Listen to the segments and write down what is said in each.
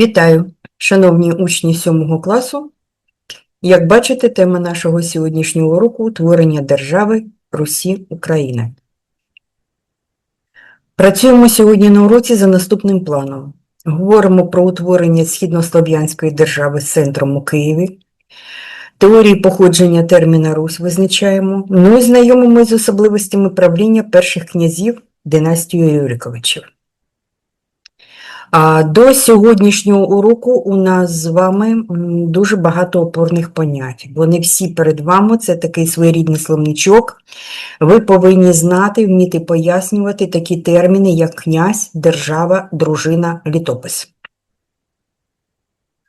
Вітаю, шановні учні 7 класу. Як бачите, тема нашого сьогоднішнього уроку – утворення держави Русі України. Працюємо сьогодні на уроці за наступним планом. Говоримо про утворення східнослов'янської держави з центром у Києві. Теорії походження терміна Русь визначаємо. Ну і знайомимося з особливостями правління перших князів династії Рюриковичів. До сьогоднішнього уроку у нас з вами дуже багато опорних понять. Вони всі перед вами, це такий своєрідний словничок. Ви повинні знати, вміти пояснювати такі терміни, як князь, держава, дружина, літопис.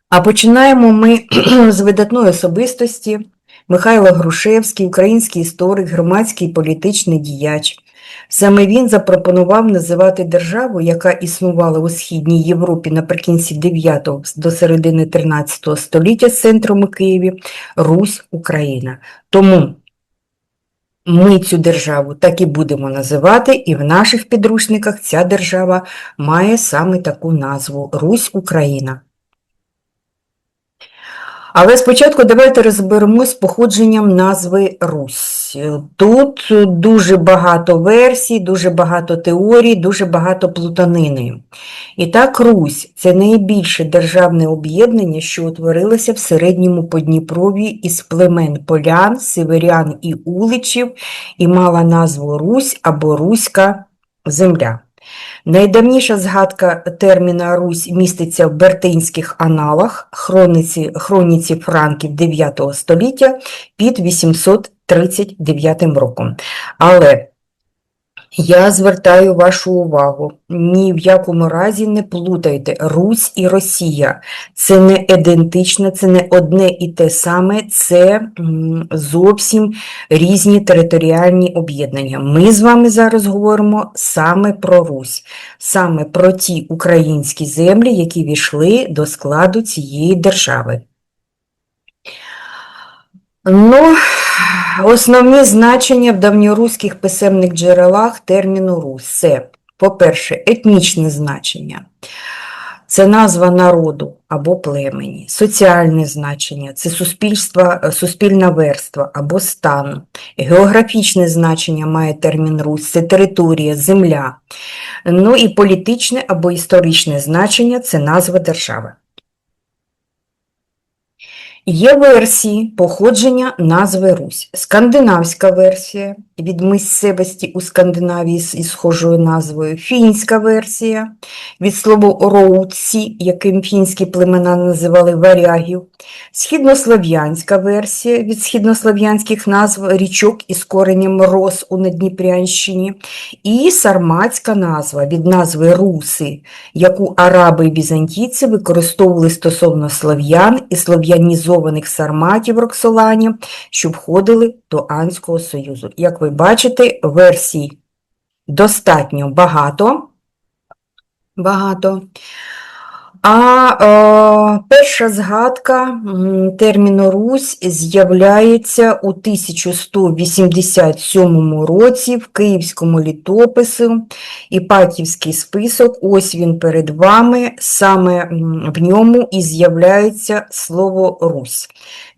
А починаємо ми з видатної особистості Михайло Грушевський, український історик, громадський політичний діяч. Саме він запропонував називати державу, яка існувала у Східній Європі наприкінці 9 до середини 13 століття з центром у Києві, Русь Україна. Тому ми цю державу так і будемо називати, і в наших підручниках ця держава має саме таку назву Русь Україна. Але спочатку давайте розберемось з походженням назви Русь. Тут дуже багато версій, дуже багато теорій, дуже багато плутанини. І так, Русь це найбільше державне об'єднання, що утворилося в середньому Подніпрові із племен полян, северян і уличів, і мала назву Русь або Руська земля. Найдавніша згадка терміна Русь міститься в Бертинських аналах хроніці, хроніці Франків 9 століття під 839 роком. Але я звертаю вашу увагу, ні в якому разі не плутайте Русь і Росія. Це не ідентично, це не одне і те саме, це зовсім різні територіальні об'єднання. Ми з вами зараз говоримо саме про Русь, саме про ті українські землі, які війшли до складу цієї держави. Ну, основні значення в давньоруських писемних джерелах терміну Русь – це, по-перше, етнічне значення. Це назва народу або племені, соціальне значення це суспільство, суспільна верства або стан. Географічне значення має термін Русь, це територія, земля. Ну і політичне або історичне значення це назва держави. Є версії походження назви Русь. Скандинавська версія від місцевості у Скандинавії із схожою назвою, фінська версія від слова роуці, яким фінські племена називали варягів, східнослов'янська версія від східнослов'янських назв річок із коренем рос у Надніпрянщині, і сарматська назва від назви руси, яку араби і візантійці використовували стосовно слов'ян і слов'янізованих сарматів Роксоланів, що входили до Анського Союзу. Як ви бачите, версій достатньо багато. багато. А е, перша згадка терміну Русь з'являється у 1187 році в Київському літопису Іпатівський список. Ось він перед вами. Саме в ньому і з'являється слово Русь.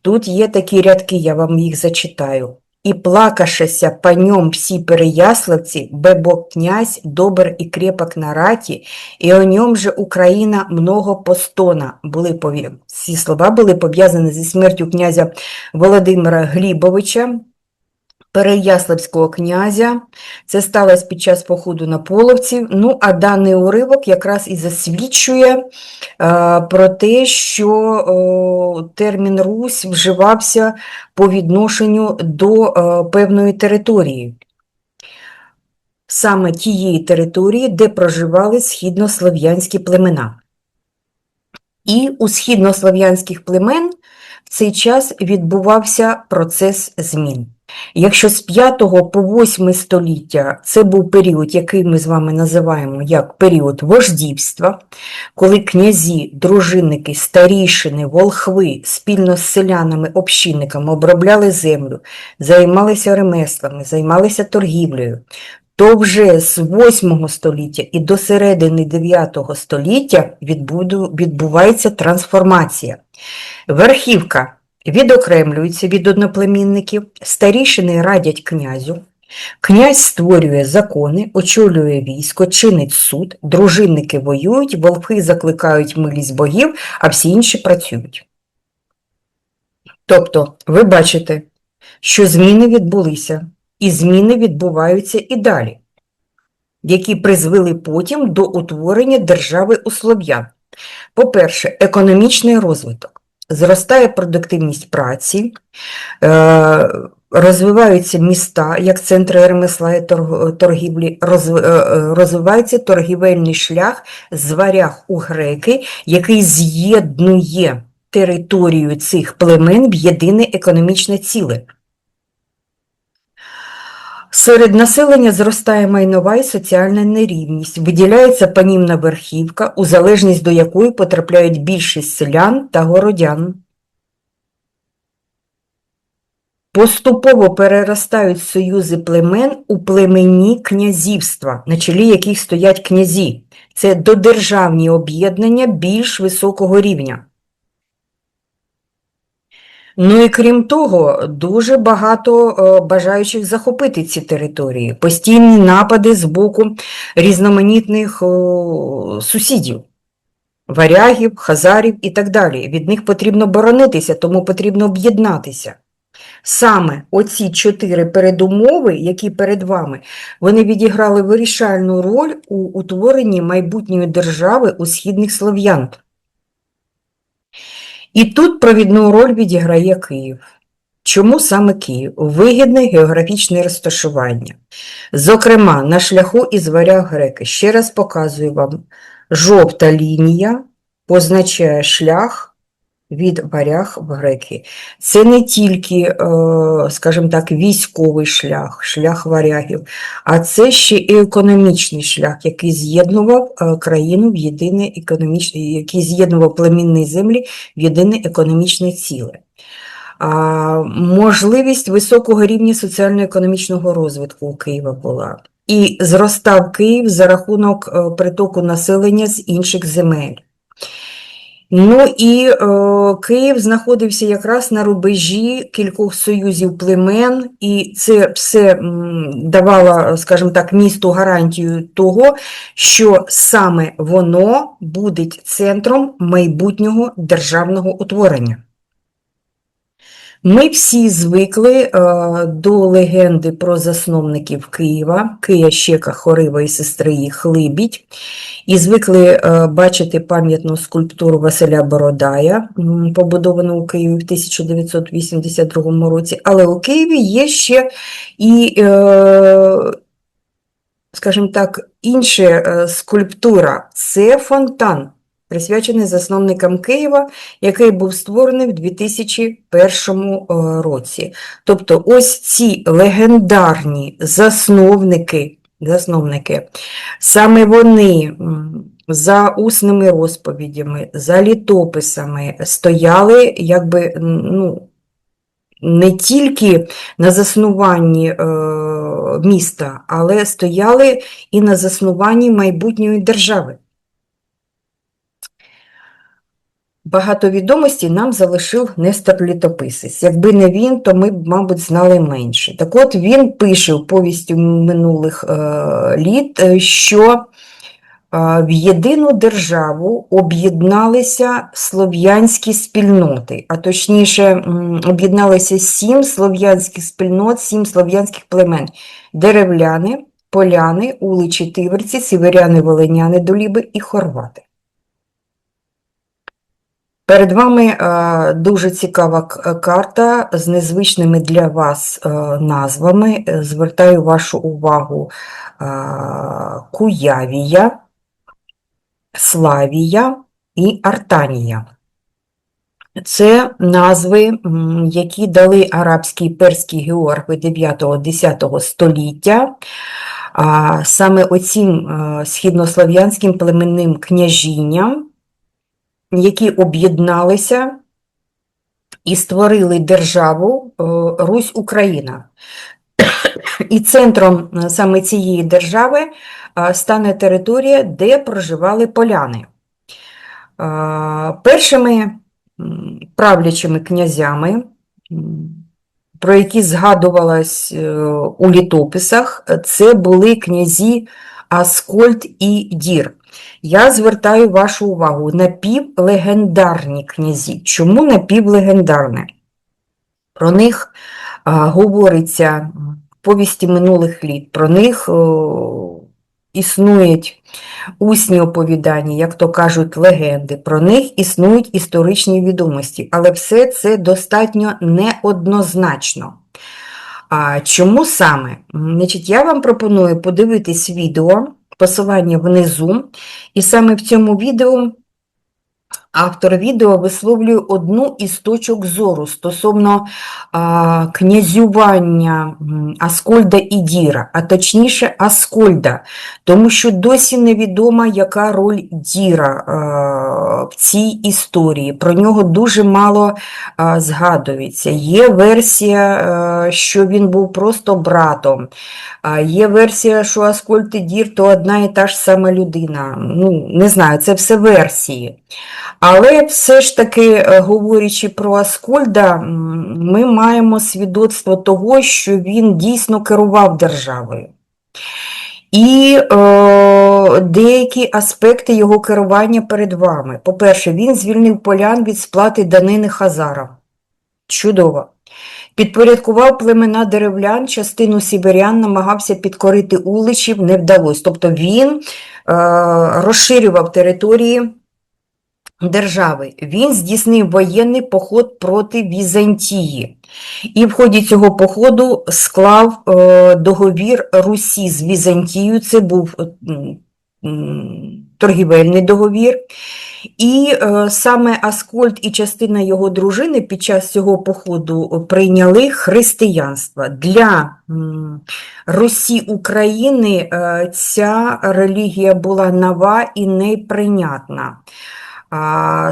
Тут є такі рядки, я вам їх зачитаю. І плакашеся по ньому всі переяславці, бебо князь добр і крепок на раті, і о ньому же Україна много постона. Були пові... Ці слова були пов'язані зі смертю князя Володимира Глібовича, Переяславського князя. Це сталося під час походу на половців. Ну, а даний уривок якраз і засвідчує е, про те, що е, термін Русь вживався по відношенню до е, певної території. Саме тієї території, де проживали східнослов'янські племена. І у східнослов'янських племен в цей час відбувався процес змін. Якщо з 5 по 8 століття це був період, який ми з вами називаємо як період вождівства, коли князі, дружинники, старішини, волхви спільно з селянами, общинниками обробляли землю, займалися ремеслами, займалися торгівлею, то вже з 8 століття і до середини 9 століття відбувається трансформація. Верхівка відокремлюється від одноплемінників, старішини радять князю, князь створює закони, очолює військо, чинить суд, дружинники воюють, волхи закликають милість богів, а всі інші працюють. Тобто, ви бачите, що зміни відбулися, і зміни відбуваються і далі, які призвели потім до утворення держави у слов'ян. По-перше, економічний розвиток. Зростає продуктивність праці, е, розвиваються міста як центри ремесла і торгівлі, е, е, розвивається торгівельний шлях з варяг у греки, який з'єднує територію цих племен в єдине економічне ціле. Серед населення зростає майнова і соціальна нерівність, виділяється панівна верхівка, у залежність до якої потрапляють більшість селян та городян. Поступово переростають союзи племен у племенні князівства, на чолі яких стоять князі. Це додержавні об'єднання більш високого рівня. Ну і крім того, дуже багато е, бажаючих захопити ці території, постійні напади з боку різноманітних сусідів, варягів, хазарів і так далі. Від них потрібно боронитися, тому потрібно об'єднатися. Саме оці чотири передумови, які перед вами, вони відіграли вирішальну роль у утворенні майбутньої держави у східних слов'ян. І тут провідну роль відіграє Київ. Чому саме Київ? Вигідне географічне розташування. Зокрема, на шляху із варяг греки. Ще раз показую вам, жовта лінія позначає шлях від варяг в греки. Це не тільки, е, скажімо так, військовий шлях, шлях варягів, а це ще і економічний шлях, який з'єднував е, країну в єдине економічне, який з'єднував племінні землі в єдине економічне ціле. Можливість високого рівня соціально-економічного розвитку у Києва була. І зростав Київ за рахунок е, притоку населення з інших земель. Ну і е, Київ знаходився якраз на рубежі кількох союзів племен, і це все давало, скажімо так, місту гарантію того, що саме воно буде центром майбутнього державного утворення. Ми всі звикли е, до легенди про засновників Києва, Кия Щека, Хорива і сестри їх Либідь, і звикли е, бачити пам'ятну скульптуру Василя Бородая, побудовану у Києві в 1982 році. Але у Києві є ще і, е, скажімо так, інша скульптура. Це фонтан, присвячений засновникам Києва, який був створений в 2001 е, році. Тобто ось ці легендарні засновники, засновники саме вони за усними розповідями, за літописами стояли якби, ну, не тільки на заснуванні е, міста, але стояли і на заснуванні майбутньої держави. Багато відомостей нам залишив Нестор Літописець. Якби не він, то ми б, мабуть, знали менше. Так от він пише в повісті минулих е, літ, е, що е, в єдину державу об'єдналися слов'янські спільноти, а точніше, об'єдналися сім слов'янських спільнот, сім слов'янських племен: деревляни, поляни, уличі, тиверці, сіверяни, волиняни, доліби і хорвати. Перед вами е, дуже цікава карта з незвичними для вас е, назвами. Е, Звертаю вашу увагу Куявія, Славія і Артанія. Це назви, які дали арабські і перські географи 9-10 століття. Саме оцім східнослов'янським племенним княжінням, які об'єдналися і створили державу е, Русь-Україна. І центром е, саме цієї держави е, стане територія, де проживали поляни. Першими правлячими князями, про які згадувалось у літописах, це були князі Аскольд і Дір. Я звертаю вашу увагу напівлегендарні князі. Чому напівлегендарне? Про них а, говориться повісті минулих літ, про них о, існують усні оповідання, як то кажуть, легенди, про них існують історичні відомості, але все це достатньо неоднозначно. А чому саме? Значить, я вам пропоную подивитись відео, посилання внизу, і саме в цьому відео автор відео висловлює одну із точок зору стосовно а, князювання Аскольда і Діра, а точніше Аскольда, тому що досі невідома, яка роль Діра а, в цій історії. Про нього дуже мало а, згадується. Є версія, а, що він був просто братом. А Є версія, що Аскольд і Дір то одна і та ж сама людина. Ну, не знаю, це все версії. Але все ж таки, е, говорячи про Аскольда, ми маємо свідоцтво того, що він дійсно керував державою. І е, деякі аспекти його керування перед вами. По-перше, він звільнив полян від сплати данини Хазарам. Чудово. Підпорядкував племена деревлян, частину сіверян намагався підкорити уличів, не вдалося. Тобто він е, розширював території держави. Він здійснив воєнний поход проти Візантії. І в ході цього походу склав е, договір Русі з Візантією. Це був е, торгівельний договір. І е, саме Аскольд і частина його дружини під час цього походу прийняли християнство. Для м, Русі України е, ця релігія була нова і неприйнятна.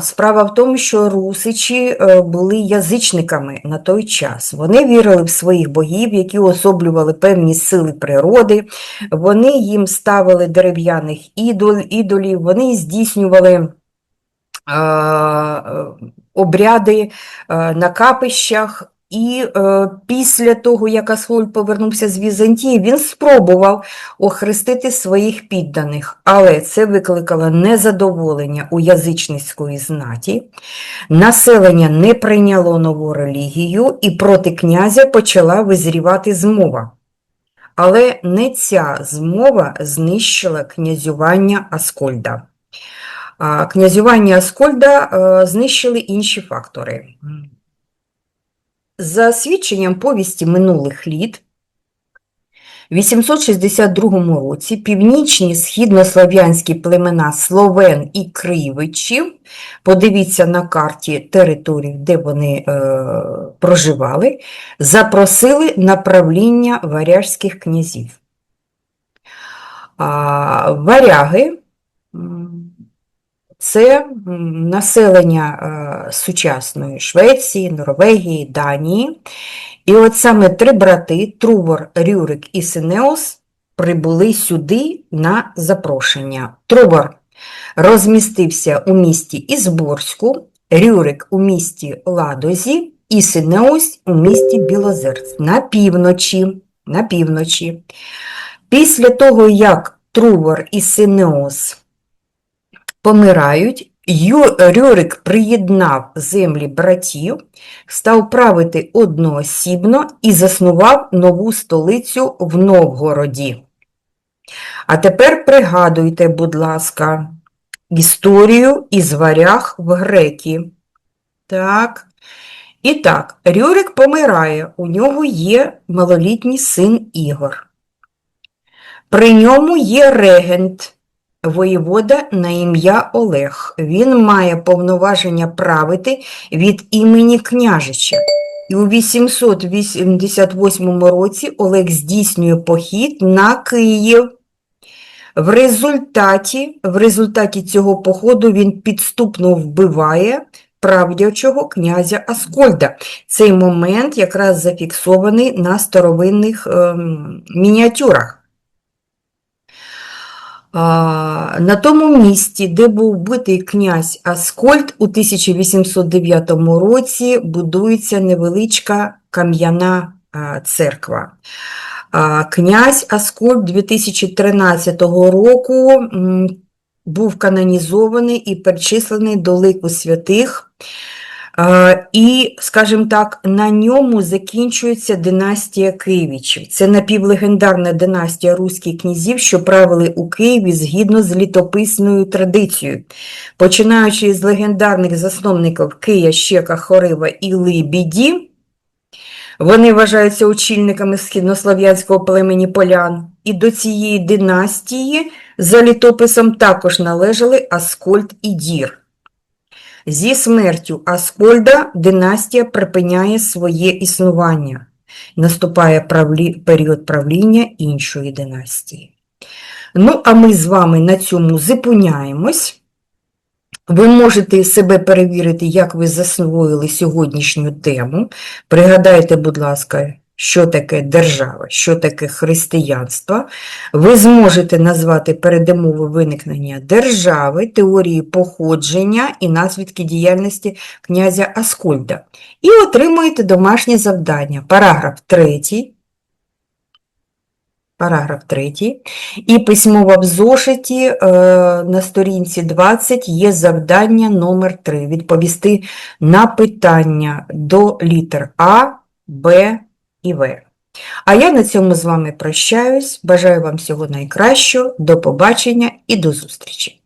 Справа в тому, що русичі е, були язичниками на той час. Вони вірили в своїх богів, які особлювали певні сили природи, вони їм ставили дерев'яних ідол, ідолів, вони здійснювали е, е, обряди на капищах. І е, після того, як Аскольд повернувся з Візантії, він спробував охрестити своїх підданих, але це викликало незадоволення у язичницької знаті. Населення не прийняло нову релігію, і проти князя почала визрівати змова. Але не ця змова знищила князювання Аскольда. Князювання Аскольда е, знищили інші фактори. За свідченням повісті минулих літ, в 862 році північні східнослов'янські племена Словен і Кривичів, подивіться на карті територій, де вони е, проживали, запросили на правління варяжських князів. А, варяги це населення е, сучасної Швеції, Норвегії, Данії. І от саме три брати Трувор, Рюрик і Синеос прибули сюди на запрошення. Трувор розмістився у місті Ізборську, Рюрик у місті Ладозі і Синеос у місті Білозерць на півночі. На півночі. Після того, як Трувор і Синеос помирають, Рюрик приєднав землі братів, став правити одноосібно і заснував нову столицю в Новгороді. А тепер пригадуйте, будь ласка, історію із варяг в греки. Так. І так, Рюрик помирає, у нього є малолітній син Ігор. При ньому є регент, воєвода на ім'я Олег. Він має повноваження правити від імені княжича. І у 888 році Олег здійснює похід на Київ. В результаті, в результаті цього походу він підступно вбиває правдячого князя Аскольда. Цей момент якраз зафіксований на старовинних ем, мініатюрах. На тому місці, де був битий князь Аскольд, у 1809 році будується невеличка кам'яна церква. Князь Аскольд 2013 року був канонізований і перечислений до лику святих. І, скажімо так, на ньому закінчується династія Києвичів. Це напівлегендарна династія руських князів, що правили у Києві згідно з літописною традицією. Починаючи з легендарних засновників Кия, Щека, Хорива і Либіді, вони вважаються очільниками східнослов'янського племені полян. І до цієї династії за літописом також належали Аскольд і Дір. Зі смертю Аскольда династія припиняє своє існування. Наступає правлі... період правління іншої династії. Ну, а ми з вами на цьому зупиняємось. Ви можете себе перевірити, як ви засвоїли сьогоднішню тему. Пригадайте, будь ласка, що таке держава, що таке християнство. Ви зможете назвати передумови виникнення держави, теорії походження і наслідки діяльності князя Аскольда. І отримуєте домашнє завдання. Параграф 3. Параграф 3. І письмово в зошиті е, на сторінці 20 є завдання номер 3 відповісти на питання до літер А, Б і В. А я на цьому з вами прощаюсь. Бажаю вам всього найкращого. До побачення і до зустрічі!